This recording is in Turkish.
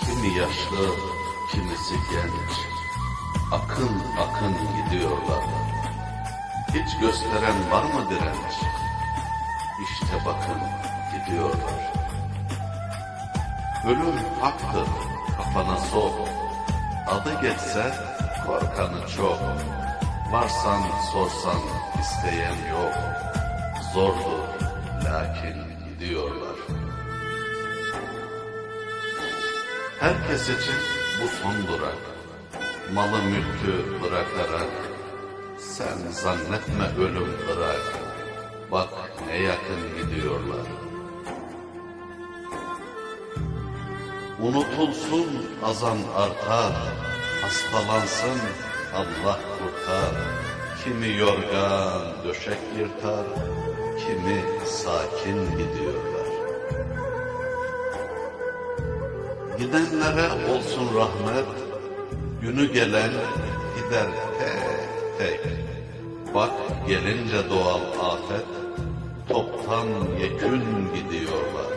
Kimi yaşlı, kimisi genç. Akın akın gidiyorlar. Hiç gösteren var mı direnç? İşte bakın gidiyorlar. Ölüm haktır, kafana sok. Adı geçse korkanı çok. Varsan sorsan isteyen yok. Zordur lakin gidiyorlar. Herkes için bu son durak. Malı mülkü bırakarak sen zannetme ölüm bırak. Bak ne yakın gidiyorlar. Unutulsun azan artar, hastalansın Allah kurtar. Kimi yorgan döşek yırtar, kimi sakin gidiyorlar. Gidenlere olsun rahmet, günü gelen gider tek tek. Bak gelince doğal afet, toptan yekün gidiyorlar.